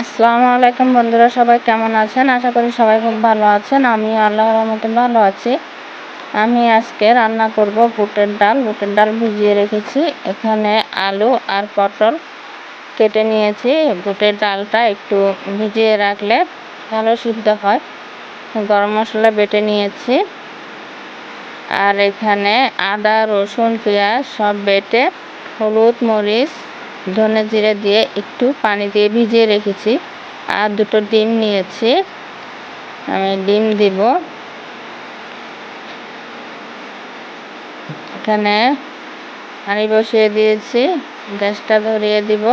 আসসালামু আলাইকুম বন্ধুরা, সবাই কেমন আছেন? আশা করি সবাই খুব ভালো আছেন। আমি আল্লাহর রহমতে ভালো আছি। আমি আজকে রান্না করব বুটের ডাল। বুটের ডাল ভিজিয়ে রেখেছি। এখানে আলু আর পটল কেটে নিয়েছি। বুটের ডালটা একটু ভিজিয়ে রাখলে ভালো সিদ্ধ হয়। গরম মশলা বেটে নিয়েছি। আর এখানে আদা, রসুন, পেঁয়াজ সব বেটে হলুদ, মরিচ ধনে জিরে দিয়ে একটু পানি দিয়ে ভিজিয়ে রেখেছি। আর দুটো ডিম নিয়েছি। আমি ডিম দিব। এখানে হাঁড়ি বসিয়ে দিয়েছি। গ্যাসটা ধরিয়ে দিব।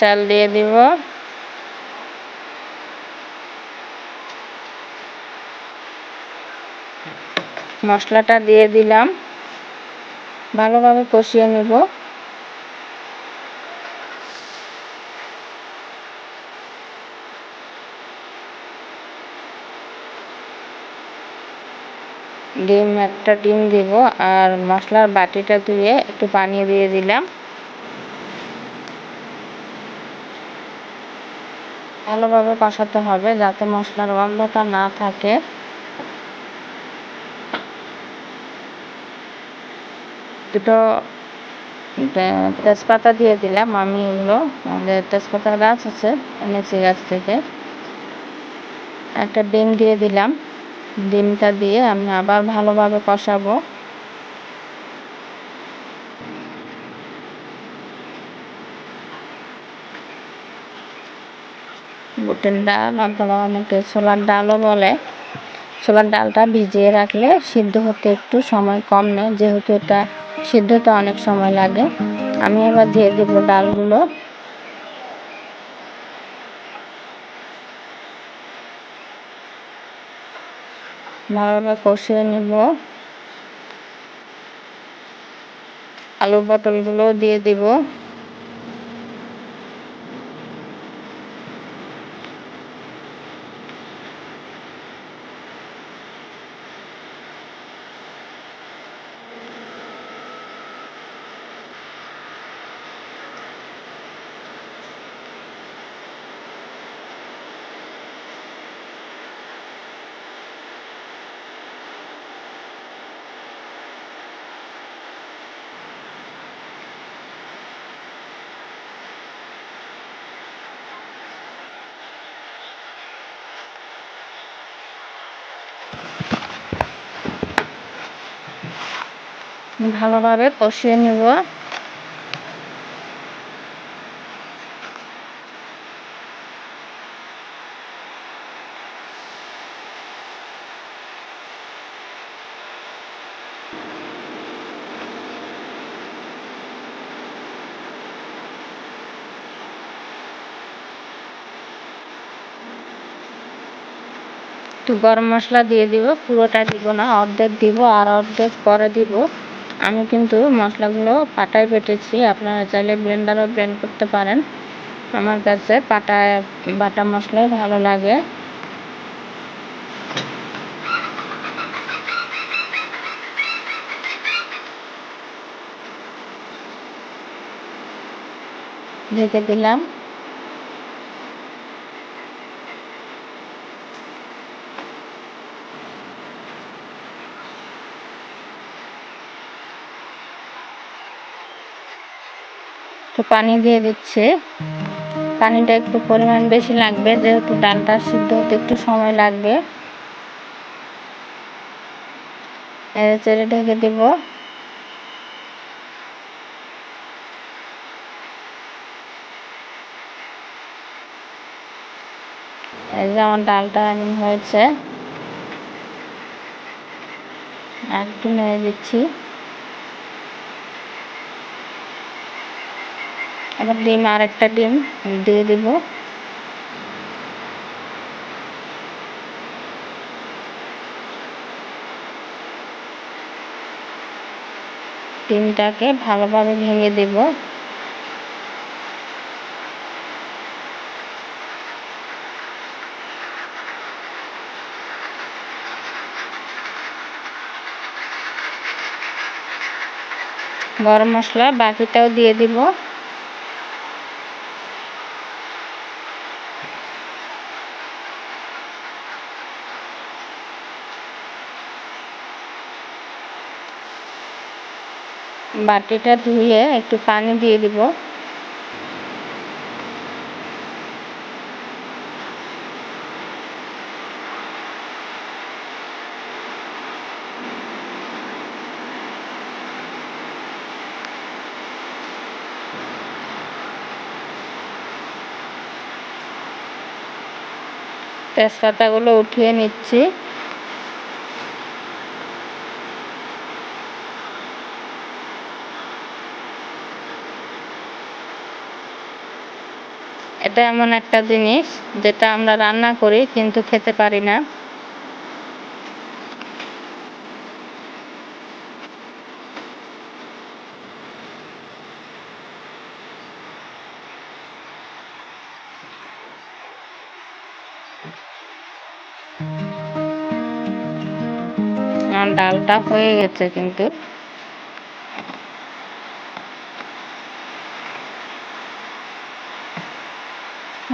চাল দিয়ে দিব। মশলাটা দিয়ে দিলাম। ভালোভাবে কষিয়ে নেব। ডিম, একটা ডিম দিব আর মশলার বাটিটা ধুয়ে একটু পানি দিয়ে দিলাম। ভালোভাবে কষাতে হবে যাতে মশলার গন্ধটা না থাকে। দুটো তেজপাতা দিয়ে দিলাম আমি এগুলো। আমাদের তেজপাতা গাছ আছে, এনেছি গাছ থেকে। একটা ডিম দিয়ে দিলাম। ডিমটা দিয়ে আমি আবার ভালোভাবে কষাবো। বুটের ডাল অথবা অনেকে ছোলার ডালও বলে। ছোলার ডালটা ভিজিয়ে রাখলে সিদ্ধ হতে একটু সময় কম নেয়, যেহেতু এটা সিদ্ধতে অনেক সময় লাগে। আমি এবার দিয়ে দেবো ডালগুলো। ভালোভাবে কষিয়ে নেব। আলু পটলগুলো দিয়ে দিব। ভালোভাবে কষিয়ে নেব। একটু গরম মশলা দিয়ে দিব, পুরোটা দিব না, অর্ধেক দিব আর অর্ধেক পরে দিব। আমি কিন্তু মশলাগুলো পাটায় বেটেছি। আপনারা চাইলে ব্লেন্ডারও ব্লেন্ড করতে পারেন। আমার কাছে পাটায় বাটা মশলাই ভালো লাগে। ঢেকে দিলাম। তো পানি দিয়ে দিচ্ছে। পানিটা একটু পরিমাণ বেশি লাগবে, যেহেতু ডালটা সিদ্ধ হতে একটু সময় লাগবে। চেড়ে ঢেকে দেব। এই যে আমার ডালটা এমন হয়েছে। একটু নেড়ে দিচ্ছি। আবার ডিম আর একটা ডিম দিয়ে দিব। ডিমটাকে ভালোভাবে ভেঙে দেব। গরম মশলা বাকিটাও দিয়ে দিব। বাটিটা ধুয়ে একটু পানি দিয়ে দিব। তেজপাতাগুলো উঠিয়ে নিচ্ছি। এটা এমন একটা জিনিস যেটা আমরা রান্না করি কিন্তু খেতে পারি না। ডালটা হয়ে গেছে কিন্তু।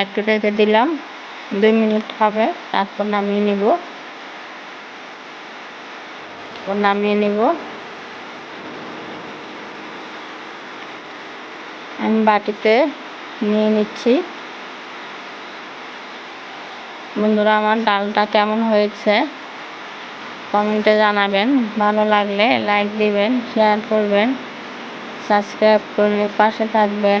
একটু রেখে দিলাম। দুই মিনিট হবে, তারপর নামিয়ে নিব। নামিয়ে নিব। আমি বাটিতে নিয়ে নিচ্ছি। বন্ধুরা, আমার ডালটা কেমন হয়েছে? কমেন্টে জানাবেন। ভালো লাগলে লাইক দিবেন শেয়ার করবেন সাবস্ক্রাইব করে পাশে থাকবেন।